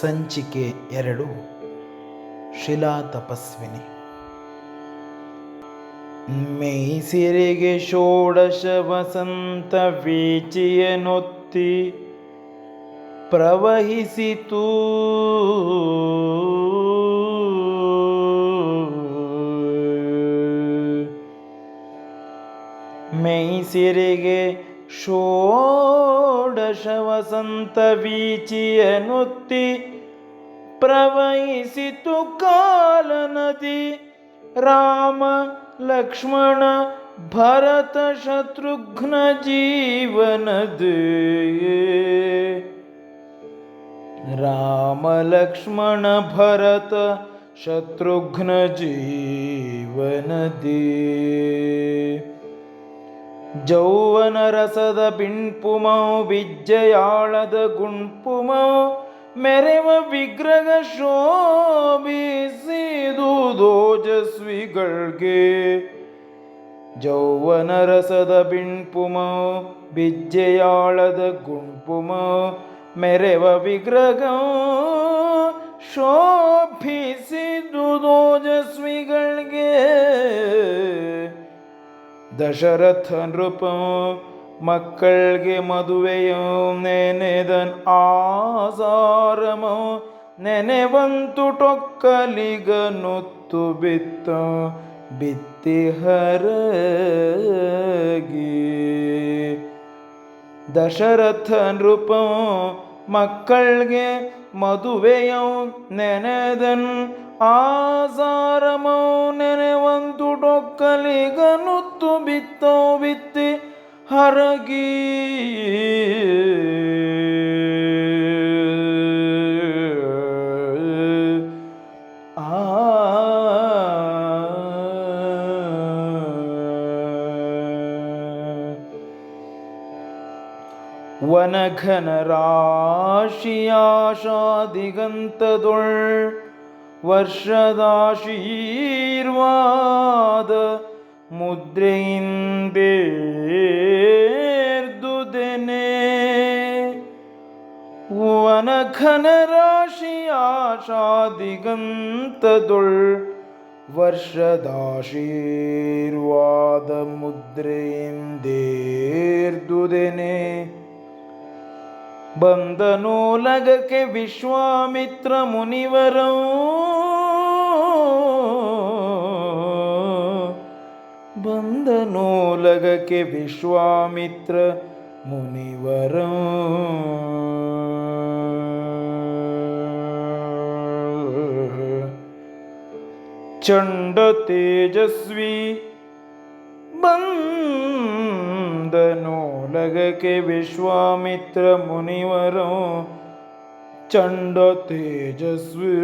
ಸಂಚಿಕೆ ಎರಡು ಶಿಲಾ ತಪಸ್ವಿನಿ. ಮೈಸಿರಿಗೆ ಷೋಡಶ ವಸಂತ ವೀಚಿಯನೊತ್ತಿ ಪ್ರವಹಿಸಿತು. ಮೈಸಿರಿಗೆ ಷೋಡಶ षोडशवसन्तवीचियनुत्ति वसन्तवीचियनुति प्रवैसि राम लक्ष्मण भरत शत्रुघ्न जीवनदे रामलक्ष्मण भरत शत्रुघ्न जीवन ಜೌವನ ರಸದ ಬಿಣ್ಪುಮೌ, ವಿಜ್ಜಯಾಳದ ಗುಣ್ಪುಮೌ, ಮೆರೆವ ವಿಗ್ರಹ ಶೋಭಿಸಿದು ದೋಜಸ್ವಿಗಳ್ಗೆ. ಜೌವನ ರಸದ ಬಿಣ್ಪುಮೌ ಬಿಜ್ಜೆಯಾಳದ ಗುಂಪುಮೋ ಮೆರೆವ ವಿಗ್ರಹ ಶೋಭಿಸಿದು ದೋಜಸ್ವಿಗಳ್ಗೆ. ದಶರಥ ನೃಪ ಮಕ್ಕಳಿಗೆ ಮದುವೆಯೋ ನೆನೆದನ್ ಆಸಾರಮೋ. ನೆನೆವಂತು ಟೊಕ್ಕಲಿಗ ನೊತ್ತು ಬಿತ್ತ ಬಿತ್ತಿ ಹರಗಿ. ದಶರಥ ನೃಪ ಮಕ್ಕಳಿಗೆ ಮದುವೆಯೋ ನೆನೆದನ್ ಆಸಾರಮೋ ನೆನೆವಂತು ಡೊಕ್ಕಲಿಗನುತ್ತು ಬಿತ್ತೋ ಬಿತ್ತಿ ಹರಗಿ. ಆ. ರಾಶಿಯಾಶಾ ರಾಶಿಯಾಶಾದಿಗಂತದೊಳ್ ವರ್ಷದಾಶೀರ್ವಾದ ಮುದ್ರೆಯಿಂದೇರ್ದುದೆನೆ ವನಘನ ರಾಶಿಯಾಶಾದಿಗಂತದೊಳ್ ವರ್ಷದಾಶೀರ್ವಾದ ಮುದ್ರೆಯಿಂದೇರ್ದುದೆನೆ ಬಂದನೋಲಗಕ್ಕೆ ವಿಶ್ವಾಮಿತ್ರ ಮುನಿವರಂ. ಬಂದನೋಲಗಕ್ಕೆ ವಿಶ್ವಾಮಿತ್ರ ಮುನಿವರಂ. ಚಂಡ ತೇಜಸ್ವಿ ಬಂದನೋಲಗಕ್ಕೆ ವಿಶ್ವಾಮಿತ್ರ ಮುನಿವರು ಚಂಡ ತೇಜಸ್ವಿ.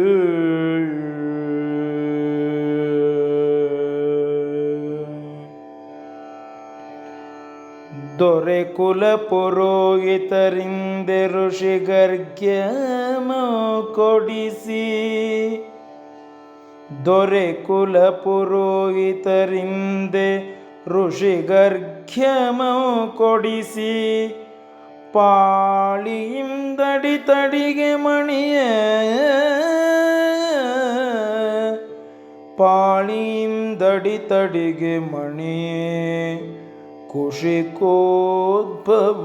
ದೊರೆ ಕುಲ ಪುರೋಹಿತರಿಂದೆ ಋಷಿಗರ್ಗ್ಯಮ ಕೊಡಿಸಿ. ದೊರೆ ಕುಲ ಪುರೋಹಿತರಿಂದೆ ಋಷಿಗರ್ಘ್ಯಮ ಕೊಡಿಸಿ ಪಾಳಿಯಿಂದಡಿ ತಡಿಗೆ ಮಣಿಯ. ಪಾಳಿಯಿಂದಡಿ ತಡಿಗೆ ಮಣಿ ಖುಷಿ ಕೋದ್ಭವ.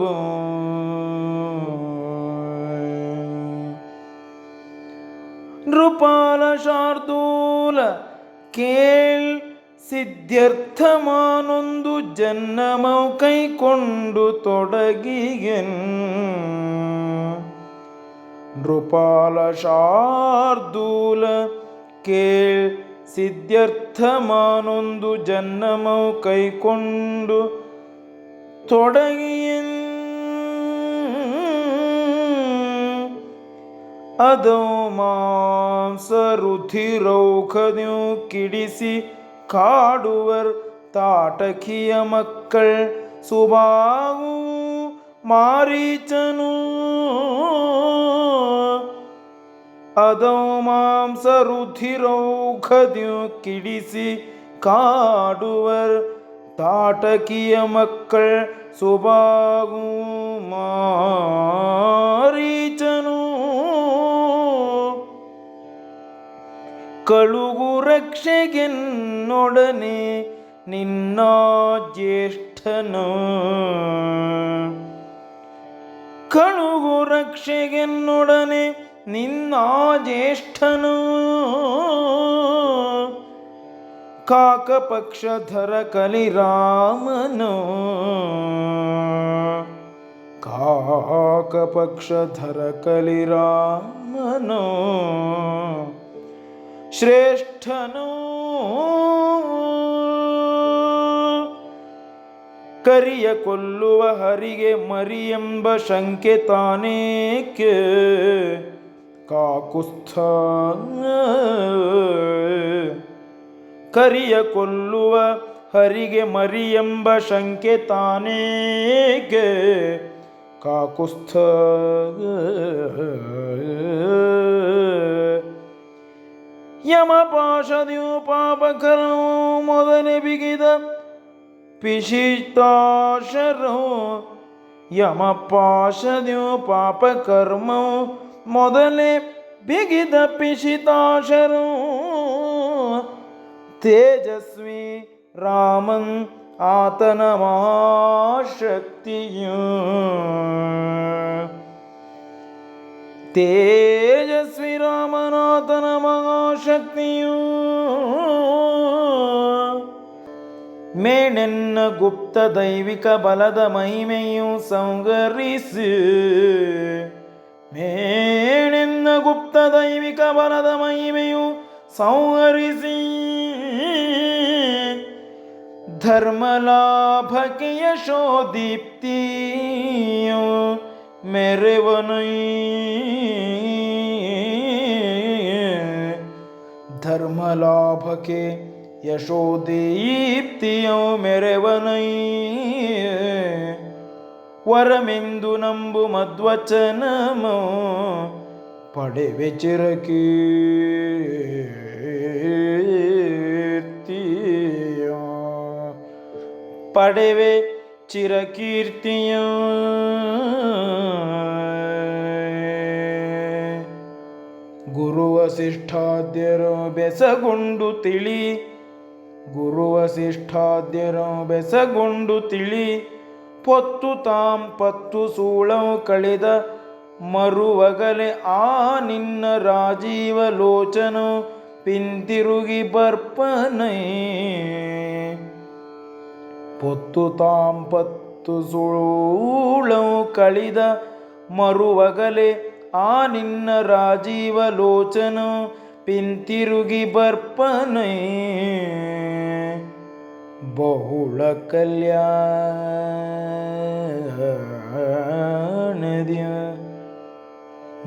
ನೃಪಾಲ ಶಾರ್ದೂಲ ಕೇಳ್ ಸಿದ್ಧ್ಯರ್ಥಮಾನೊಂದು ಜನ್ನಮೌ ಕೈಕೊಂಡು ತೊಡಗಿಗೆನ್ ನೃಪಾಲ ಶಾರ್ದೂಲ ಕೇಳ್ ಸಿದ್ಧ್ಯರ್ಥಮಾನೊಂದು ಜನ್ನಮೌ ಕೈಕೊಂಡು ತೊಡಗಿಯನ್. ಅದೋ ಮಾಂಸ ರುಧಿರೌಖದ್ಯು ಕಿಡಿಸಿ ಕಾಡುವರ್ ತಾಟಕಿಯ ಮಕ್ಕಳ್ ಸುಬಾವು ಮಾರೀಚನು ಅದೋ ಮಾಂಸ ರುಧಿರೌಖದ್ಯು ಕಿಡಿಸಿ ಕಾಡುವರ್ ತಾಟಕಿಯ ಮಕ್ಕಳ್ ಸುಬಾವು ಮಾರೀಚನು ಕಳುಗು ರಕ್ಷೆಗೆನ್ನೊಡನೆ ನಿನ್ನ ಜ್ಯೇಷ್ಠನು. ಕಳುಗು ರಕ್ಷೆಗೆನ್ನೊಡನೆ ನಿನ್ನ ಜ್ಯೇಷ್ಠನು. ಕಾಕಪಕ್ಷಧರ ಕಲಿರಾಮನು ಕಾಕಪಕ್ಷಧರ ಕಲಿರಾಮನು ಶ್ರೇಷ್ಠನು ಕರಿಯ ಕೊಲ್ಲುವ ಹರಿಗೆ ಮರಿಯೆಂಬ ಶಂಕೆ ತಾನೇಕೆ? ಕಾಕುಸ್ಥ ಕರಿಯ ಕೊಲ್ಲುವ ಹರಿಗೆ ಮರಿಯೆಂಬ ಶಂಕೆ ತಾನೇಕೆ? ಕಾಕುಸ್ಥ ಯಮ ಪಾಶದಿಯು ಪಾಪಕರು ಮೊದಲೇ ಬಿಗಿದ ಪಿಶಿತಾಶರು ಯಮ ಪಾಶದಿಯು ಪಾಪಕರ್ಮವು ಮೊದಲೇ ಬಿಗಿದ ಪಿಶಿತಾಶರು ತೇಜಸ್ವಿ ರಾಮನ್ ಆತನ ಮಹಾಶಕ್ತಿಯು. ತೇಜಸ್ವಿ ರಾಮನಾಥನ ಮಹಾಶಕ್ತಿಯು. ಮೇಣೆನ್ನ ಗುಪ್ತ ದೈವಿಕ ಬಲದ ಮಹಿಮೆಯು ಸಂಗರಿಸಿ. ಮೇಣೆನ್ನ ಗುಪ್ತ ದೈವಿಕ ಬಲದ ಮಹಿಮೆಯು ಸಂಹರಿಸಿ ಧರ್ಮಲಾಭಕ್ಕೆ ಯಶೋದೀಪ್ತಿಯು ಮೆರೆವನೈ. ಧರ್ಮಲಾಭಕ್ಕೆ ಯಶೋದೀಪ್ತಿಯು ಮೆರೆವನೈ. ವರಮೆಂದು ನಂಬು ಮಧ್ವಚನಮೋ ಪಡೆವೆ ಚಿರಕೀರ್ತಿಯ. ಪಡೆವೆ ಚಿರಕೀರ್ತಿಯ. ಗುರು ವಸಿಷ್ಠಾದ್ಯರು ಬೆಸಗೊಂಡು ತಿಳಿ ಗುರು ವಸಿಷ್ಠಾದ್ಯರು ಬೆಸಗೊಂಡು ತಿಳಿ, ಪೊತ್ತು ತಾಂ ಪತ್ತು ಸೂಳವು ಕಳೆದ ಮರುವಗಲೆ, ಆ ನಿನ್ನ ರಾಜೀವ ಲೋಚನು ಪಿಂತಿರುಗಿ ಬರ್ಪನೈ. ಪೊತ್ತು ತಾಂ ಪತ್ತು ಸುಳವು ಕಳಿದ ಮರುವಗಲೆ, ಆ ನಿನ್ನ ರಾಜೀವ ಲೋಚನು ಪಿಂತಿರುಗಿ ಬರ್ಪನೆ. ಬಹುಳ ಕಲ್ಯಾಣದಿಯ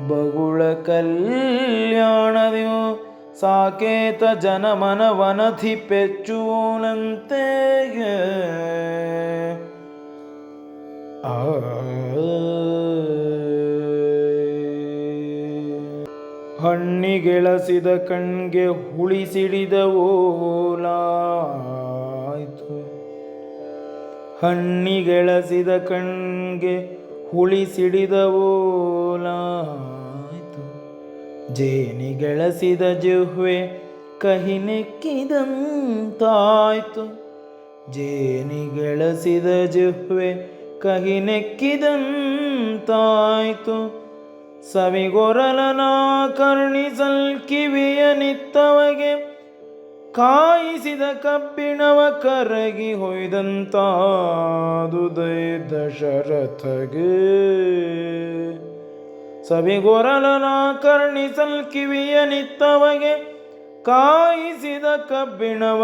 ಬಗುಳ ಕಲ್ಯಾಣದಿಯೋ ಸಾಕೇತ ಜನಮನ ವನಧಿ ಪೆಚ್ಚುವಂತೆ ಆ ಹಣ್ಣಿಗೆಳಸಿದ ಕಣ್ಗೆ ಹುಳಿಸಿಡಿದ ಓಲಾಯ್ತು. ಹಣ್ಣಿಗೆಳಸಿದ ಕಣ್ಗೆ ಹುಳಿಸಿಡಿದ ಓಲಾಯ್ತು. ಜೇನಿಗೆಳಸಿದ ಜಿಹ್ವೆ ಕಹಿ ನೆಕ್ಕಿದಂತಾಯ್ತು. ಜೇನಿಗೆಳಸಿದ ಜಿಹ್ವೆ ಕಹಿ ನೆಕ್ಕಿದಂತಾಯ್ತು. ಸವಿಗೊರಲನ ಕರ್ಣಿಸಲ್ ಕಿವಿಯ ನಿತ್ತವಗೆ ಕಾಯಿಸಿದ ಕಬ್ಬಿಣವ ಕರಗಿ ಹೊಯ್ದಂತಾದು ದೈ ದಶರಥಗೆ ಸವಿಗೊರಲನ ಕರ್ಣಿಸಲ್ ಕಿವಿಯ ನಿತ್ತವಗೆ ಕಾಯಿಸಿದ ಕಬ್ಬಿಣವ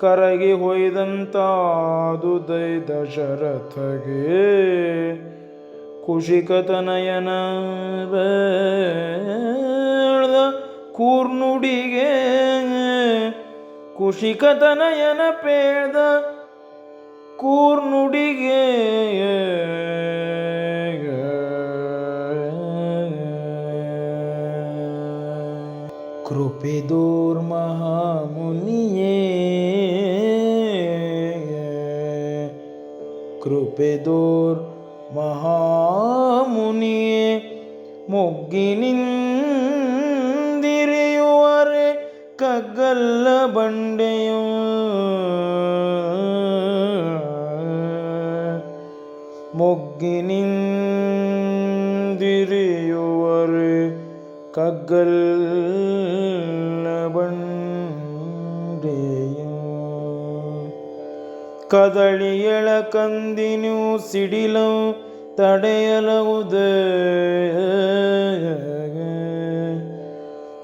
ಕರಗಿ ಹೊಯ್ದಂತಾದು ದೈ ದಶರಥಗೆ ಕುಶಿಕತನಯನ ಕೂರ್ನುಡಿಗೆ ಕುಶಿಕತನಯನ ಪೇಳ್ದ ಕೂರ್ನುಡಿಗೆ ಕೃಪೆ ಮಹಾಮುನಿಯೇ ಕೃಪೆ ದೋರ್ ಮಹಾಮುನಿಯೇ ಮೊಗ್ಗಿನಿಂದಿರಿಯುವರೆ ಕಗ್ಗಲ್ಲ ಬಂಡೆಯು. ಮೊಗ್ಗಿನಿಂದಿರಿಯುವರೆ ಕಗ್ಗಲ್ಲ ಬಂಡೆಯು. ಕದಳಿಯಳ ಕಂದಿನು ಸಿಡಿಲು ತಡೆಯಲವುದೇ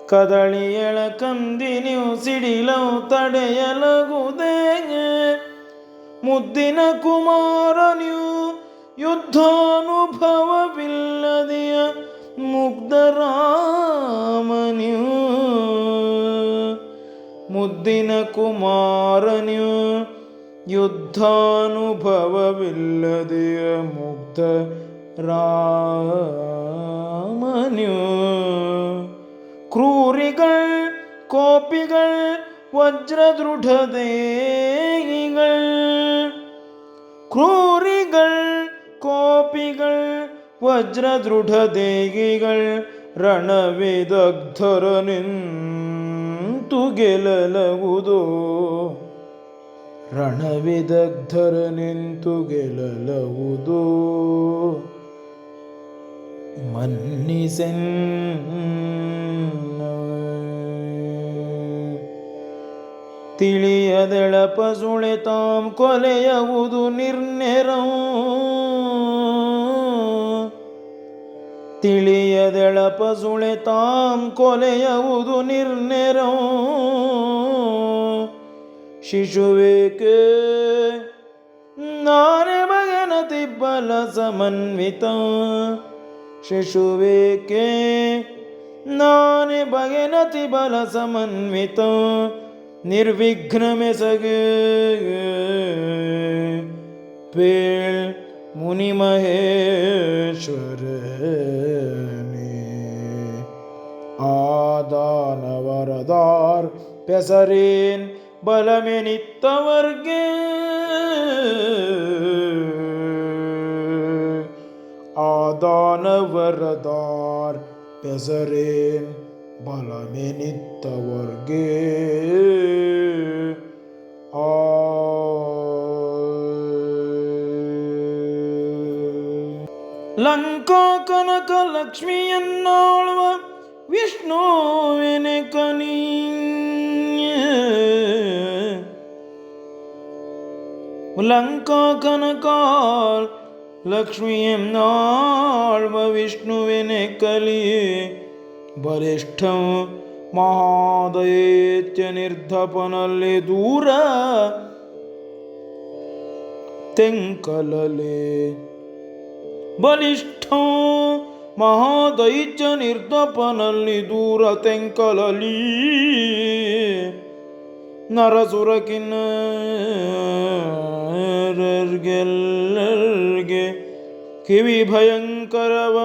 ಕದಳಿಯಳ ಕಂದಿನು ಸಿಡಿಲವು ತಡೆಯಲಗುದೇ? ಮುದ್ದಿನ ಕುಮಾರನು ಯುದ್ಧಾನುಭವವಿಲ್ಲದೆಯ ಮುಗ್ಧರಾಮನಿಯು. ಮುದ್ದಿನ ಕುಮಾರನು ಯುದ್ಧಾನುಭವವಿಲ್ಲದೆಯ ಮುಗ್ಧ ರಾಮನು ക്രൂരികൾ കോപ്പികൾ വജ്രദൃഢദേഹികൾ ക്രൂരികൾ കോപ്പികൾ വജ്രദൃഢദേഹികൾ ರಣವಿದಗ್ಧರನೆಂತು ಗೆಲ್ಲಲವುದೋ ರಣವಿದಗ್ಧರನೆಂತು ಗೆಲ್ಲಲವುದು. ಮನ್ನಿಸೆನ್ ತಿಳಿಯದೆಳ ಪಸುಳೆ ತಾಂ ಕೊಲೆಯುವುದು ನಿರ್ನೆರಂ ತಿಳಿಯದೆಳ ಪಸುಳೆ ತಾಂ ಕೊಲೆಯುವುದು ನಿರ್ನೆರಂ ಶಿಶುವೇಕೆ ನಾನೇ ಮಗನ ತಿಬ್ಬಲ ಸಮನ್ವಿತ. ಶಿಶುವೇಕೆ ನಾನೇ ಬಗೆನತಿ ಬಲ ಸಮನ್ವಿತ. ನಿರ್ವಿಘ್ನಮೆಸಗೆ ಪೇಳ್ ಮುನಿ ಮಹೇಶ್ವರನೇ. ಆದಾನವರದಾರ್ ಪೆಸರೇನ್ ಬಲಮೆನಿತ್ತವರ್ಗೆ ಆದಾನವರದಾರ್ ಪೆಸರೇನ್ ಬಲಮೆನಿತ್ತವರ್ಗೆ ಆ. ಲಂಕಾ ಕನಕ ಲಕ್ಷ್ಮಿಯನ್ನಾಳುವ ವಿಷ್ಣುವಿನ ಕನಿ ಲಂಕಾ ಕನಕ ಲಕ್ಷ್ಮಿಯನ್ನಾಳುವ ವಿಷ್ಣುವಿನ ಕಲಿ ಬಲಿಷ್ಠ ಮಹಾದೈತ್ಯ ನಿರ್ಧಪನಲ್ಲಿ ದೂರ, ತೆಂಕಲಲೆ. ಬಲಿಷ್ಠ ಮಹಾದೈತ್ಯ ನಿರ್ಧಪನಲ್ಲಿ ದೂರ, ತೆಂಕಲಲಿ. ನರಸುರಕಿನ್ನರ್ಗೆಲ್ಲರ್ಗೆ ಕಿವಿ ಭಯಂಕರವಾದ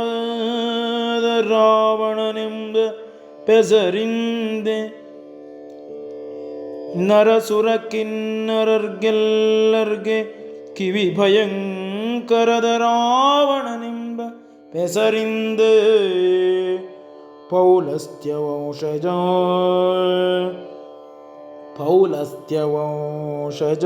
ರಾವಣನೆಂಬ ಪೆಸರಿಂದೆ ನರಸುರಕಿನ್ನರರ್ಗೆಲ್ಲರ್ಗೆ ಕಿವಿ ಭಯಂಕರದ ರಾವಣನೆಂಬ ಪೆಸರಿಂದ ಪೌಲಸ್ತ್ಯ ವಂಶಜ ಪೌಲಸ್ತ್ಯ ವಂಶಜ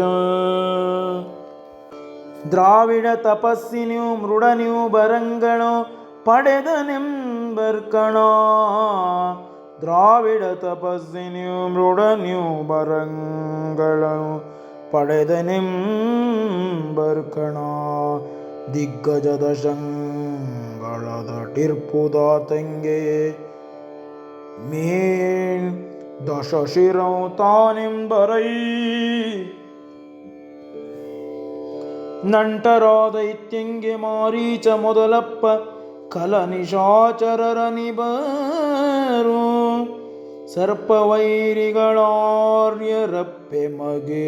ದ್ರಾವಿಡ ತಪಸ್ಸಿನ್ಯೂ ಮೃಡನ್ಯೂ ಬರಂಗಳೋ ಪಡೆದನೆಂಬರ್ಕಣ ದ್ರಾವಿಡ ತಪಸ್ಸಿನ್ಯೂ ಮೃಡನ್ಯೂ ಬರಂಗಳೋ ಪಡೆದನೆಂಬರ್ಕಣ ದಿಗ್ಗಜದ ಶಂಗಳದ ಟಿರ್ಪುದ ತಂಗೆ ಮೇನ್ ದಶ ತಾನಿಂಬರೈ ತಾನೆಂಬರೈ ನಂಟರಾದೈತ್ಯಂಗೆ ಮಾರೀಚ ಮೊದಲಪ್ಪ ಕಲ ನಿಶಾಚರರ ನಿಬರು ಸರ್ಪವೈರಿಗಳಾರ್ಯರಪ್ಪೆ ಮಗೆ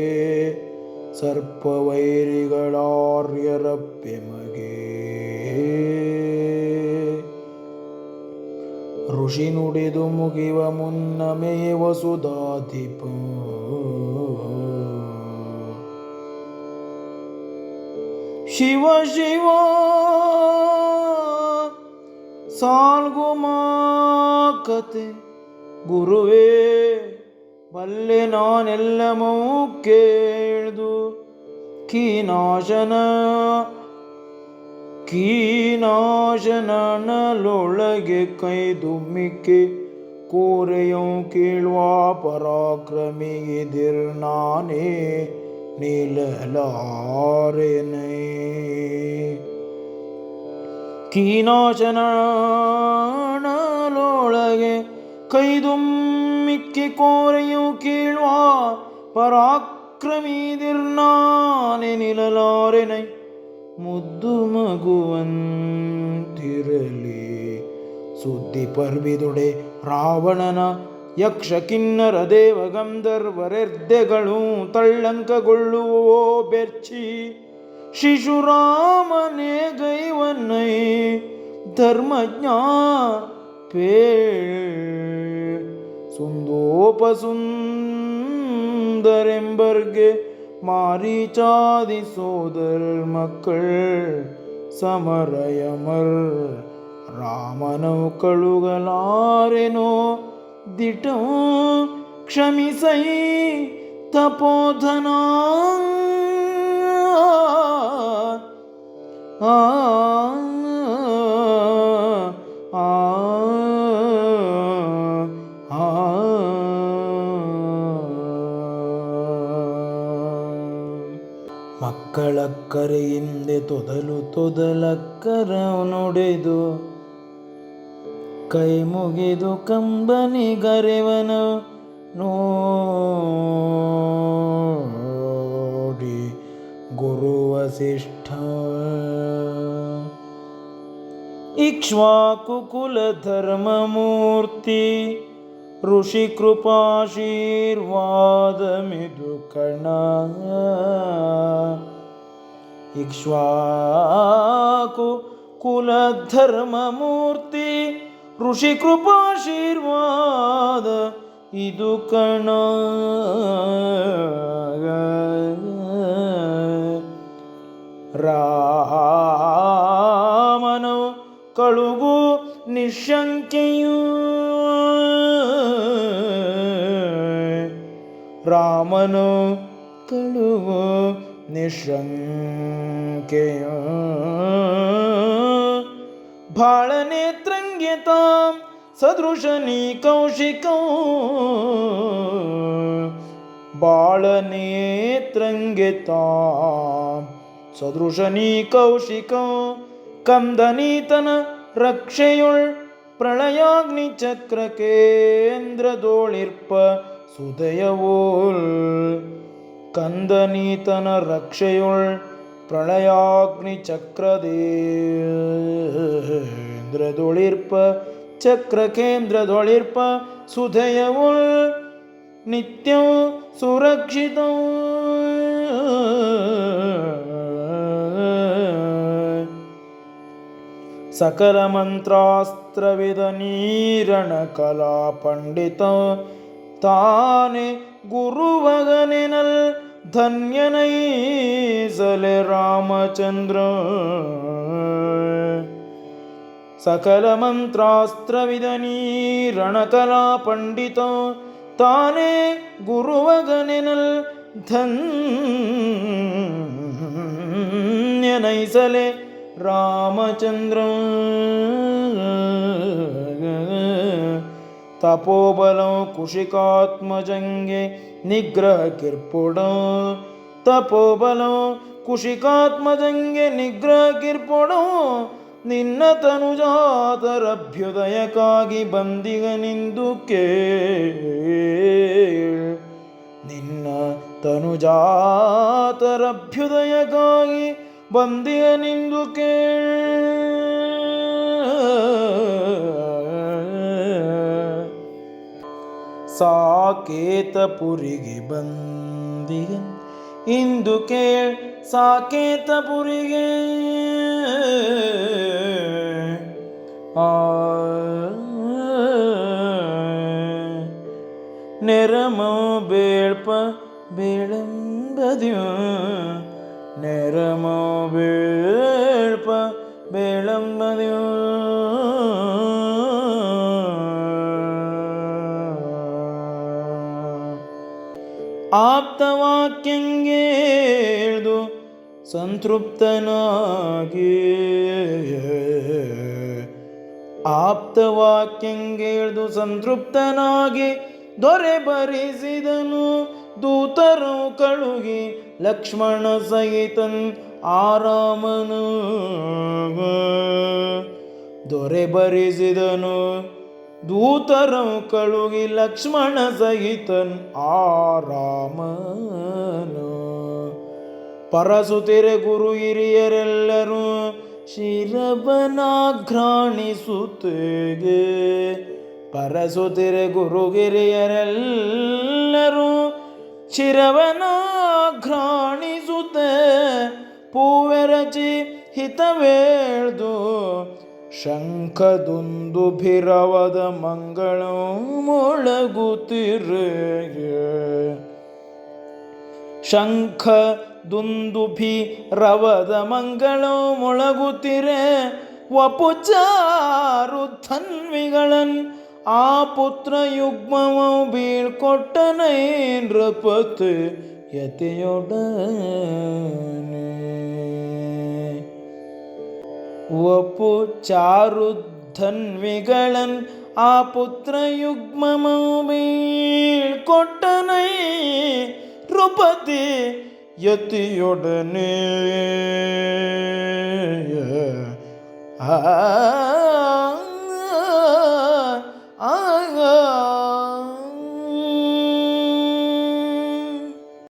ಸರ್ಪವೈರಿಗಳಾರ್ಯರಪ್ಪೆ ಮಗೆ ಋಷಿ ನುಡಿದು ಮುಗಿವ ಮುನ್ನಮೇ ವಸುಧಾಧಿಪ ಶಿವ ಶಿವ ಸಾಲ್ಗು ಕತೆ ಗುರುವೇ ಬಲ್ಲೆ ನಾನೆಲ್ಲಮೂ ಕೇಳ್ದು ಕೀನಾಶನ ಕೀನಾಶನನಲೊಳಗೆ ಕೈದುಮ್ಮಿಕೆ ಕೋರೆಯಂ ಕೇಳುವ ಪರಾಕ್ರಮಿಗಿದಿರ್ ನಾನೇ ನಿಲ್ಲಲಾರೆನೇ ಕೀನಾಶನಳೊಳಗೆ ಕೈದುಮ್ಮಿಕ್ಕಿ ಕೋರೆಯು ಕೀಳುವ ಪರಾಕ್ರಮಿದಿರ್ನಾನೆ ನಿಲ್ಲಲಾರೆನೈ ಮುದ್ದು ಮಗುವಂತಿರಲಿ. ಸುದ್ದಿ ಪರ್ವಿದೊಡೆ ರಾವಣನ ಯಕ್ಷ ಕಿನ್ನರ ದೇವ ಗಂಧರ್ವರೆದ್ದೆಗಳು ತಳ್ಳಂಕಗೊಳ್ಳುವೋ ಬೆರ್ಚಿ. ಶಿಶುರಾಮನೇ ಗೈವನ್ನೈ ಧರ್ಮಜ್ಞ ಪೇ ಸುಂದೋಪಸುಂದರೆಂಬರ್ಗೆ மாரிச்சாதி சோதர் மக்கள் സമരയമർ. രാമനൗക്കളുകളാരെനോ ദിഠം ക്ഷമിസൈ തപോധന. ആ ತೊದಲಕ್ಕರ ನುಡಿದು ಕೈ ಮುಗಿದು ಕಂಬನಿಗರೆವನ ನೋಡಿ ಗುರು ವಸಿಷ್ಠ. ಇಕ್ಷ್ವಾಕುಕುಲ ಇಕ್ಷ್ವಾಕು ಕುಲ ಧರ್ಮಮೂರ್ತಿ ಋಷಿ ಕೃಪಾಶೀರ್ವಾದ ಇದು ಕಣ. ರಾಮನು ಕಳುಗು ನಿಶಂಕೆಯೂ. ರಾಮನು ಕಳುಗು ನಿಶಂಕೆಯೂ? ಭಾಳ ನೇತ್ರಂಗೆ ತಾಂ ಸದೃಶನಿ ಕೌಶಿಕ? ಬಾಳ ನೇತ್ರಂಗೆ ತಾಂ ಸದೃಶನಿ ಕೌಶಿಕ? ಕಂದನೀತನ ರಕ್ಷೆಯುಳ್ ಪ್ರಳಯಾಗ್ನಿ ಚಕ್ರ ಕೇಂದ್ರದೋಳಿರ್ಪ ಸುದಯವೋಲ್ ಕಂದನೀತನ ರಕ್ಷೆಯುಳ್ ಪ್ರಳಯಾಗ್ನಿ ಚಕ್ರದೇಂದ್ರದೊಳಿರ್ಪ ಚಕ್ರ ಕೇಂದ್ರದೊಳಿರ್ಪ ಸುಧಯವುಳ್ ನಿತ್ಯಂ ಸುರಕ್ಷಿತ. ಸಕಲ ಗುರುವಗನೆನಲ್ ಧನ್ಯನೈಸಲೆ ರಾಮಚಂದ್ರ. ಸಕಲ ಮಂತ್ರಾಸ್ತ್ರವಿದನೀ ರಣಕಲಾ ಪಂಡಿತ ತಾನೇ ಗುರುವಗನೆನಲ್ ಧನ್ಯನೈಸಲೆ ರಾಮಚಂದ್ರ. ತಪೋಬಲಂ ಕುಶಿಕಾತ್ಮಜಂಗೆ ನಿಗ್ರಹ ಕಿರ್ಪುಡ. ತಪೋಬಲಂ ಕುಶಿಕಾತ್ಮಜಂಗೆ ನಿಗ್ರಹ ಕಿರ್ಪುಡ. ನಿನ್ನ ತನುಜಾತರಭ್ಯುದಯಕ್ಕಾಗಿ ಬಂದಿಗನಿಂದು ಕೇಳ್. ನಿನ್ನ ತನುಜಾತರಭ್ಯುದಯಕ್ಕಾಗಿ ಬಂದಿಗನಿಂದು ಕೇಳ್. ಸಾಕೇತಪುರಿಗೆ ಬಂದಿಗೆ ಇಂದು ಕೇಳ್ ಸಾಕೇತಪುರಿಗೆ ಆ ನೆರಮೋ ಬೇಳ್ಪ ಬೇಳಂಬದ್ಯೋ ನೆರಮೋ ಬೇಳ್ಪ ಬೇಳಂಬದ್ಯೋ ಆಪ್ತವಾಕ್ಯಂಗೇಳ್ದು ಸಂತೃಪ್ತನಾಗಿ. ಆಪ್ತವಾಕ್ಯಂಗೇಳ್ದು ಸಂತೃಪ್ತನಾಗಿ ದೊರೆ ಬರಿಸಿದನು ದೂತರು ಕಳುಗಿ ಲಕ್ಷ್ಮಣ ಸಹಿತನ್ ಆರಾಮನು. ದೊರೆ ಬರಿಸಿದನು ದೂತರು ಕಳುಗಿ ಲಕ್ಷ್ಮಣ ಸಹಿತನ್ ಆರಾಮನು ಪರಸುತಿರೆ ಗುರು ಹಿರಿಯರೆಲ್ಲರೂ ಶಿರಬನಾಘ್ರಾಣಿಸುತ್ತೇಗೆ. ಪರಸುತಿರೆ ಗುರು ಹಿರಿಯರೆಲ್ಲರೂ ಶಿರವನಾಘ್ರಾಣಿಸುತ್ತೆ ಪೂವೆರಚಿ ಹಿತವೇಳ್ದು ಶಂಖದೊಂದು ಭಿರವದ ಮಂಗಳ ಮೊಳಗುತ್ತಿರೆಗೆ ಶಂಖ ದುಂದುಭಿ ರವದ ಮಂಗಳ ಮೊಳಗುತ್ತಿರೆ, ವಪುಚಾರು ಧನ್ವಿಗಳನ್ ಆ ಪುತ್ರ ಯುಗ್ಮವ ಬೀಳ್ಕೊಟ್ಟನೈ ನೃಪತಿ ಯತಿಯೊಡನೆ. ಒಪ್ಪು ಚಾರು ಧನ್ವಿಗಳನ್ ಆ ಪುತ್ರಯುಗ್ಮಮೂ ಬೀಳ್ಕೊಟ್ಟನೈ ನೃಪತಿ ಯತಿಯೊಡನೆ ಆ